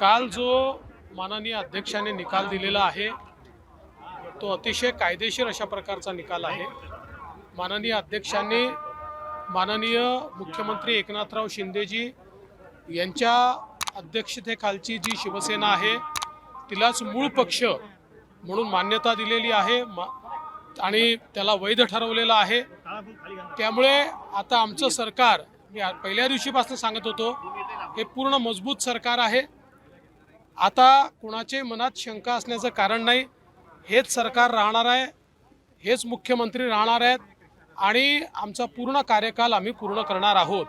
काल जो माननीय अध्यक्षाने निकाल दिलेला आहे तो अतिशय कायदेशीर अशा प्रकारचा निकाल आहे. माननीय अध्यक्षांनी माननीय मुख्यमंत्री एकनाथराव शिंदेजी यांच्या अध्यक्षतेखालची जी शिवसेना आहे तिलाच मूळ पक्ष म्हणून मान्यता दिलेली आहे मा- आणि त्याला वैध ठरवलेलं आहे. त्यामुळे आता आमचं सरकार मी पहिल्या दिवशीपासून सांगत होतो हे पूर्ण मजबूत सरकार आहे. आता कुणाचे मनात शंका असण्याचं कारण नाही. हेच सरकार राहणार आहे. हेच मुख्यमंत्री राहणार आहेत. आणि आमचा पूर्ण कार्यकाल आम्ही पूर्ण करणार आहोत.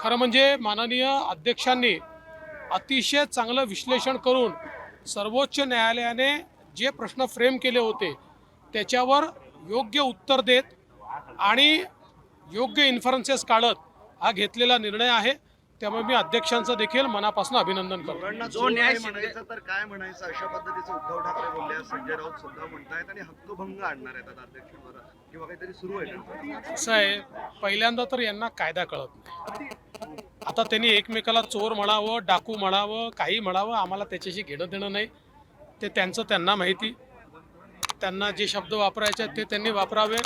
खरं म्हणजे माननीय अध्यक्षांनी अतिशय चांगलं विश्लेषण करून सर्वोच्च न्यायालयाने जे प्रश्न फ्रेम केले होते त्याच्यावर योग्य उत्तर देत आणि योग्य इन्फरन्सेस काढत हा घेतलेला निर्णय आहे. त्यामुळे मी अध्यक्षांचं देखील मनापासून अभिनंदन करतो. जो जो न्याय म्हणायचं तर काय म्हणायचं? अशा पद्धतीचं उद्धव ठाकरे बोलले संजय राऊत सुद्धा म्हणतायत आणि हक्कभंग आणणार आहेत आता अध्यक्षांवर किंवा काहीतरी सुरू आहे आहे पहिल्यांदा तर यांना कायदा कळत नाही. आता त्यांनी एकमेकाला चोर म्हणावं डाकू म्हणावं काही म्हणावं आम्हाला त्याच्याशी घेणं देणं नाही. ते त्यांचं त्यांना माहिती. त्यांना जे शब्द वापरायचे आहेत ते त्यांनी वापरावे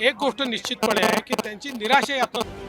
एक गोष्ट निश्चितपणे आहे की त्यांची निराशा यातनं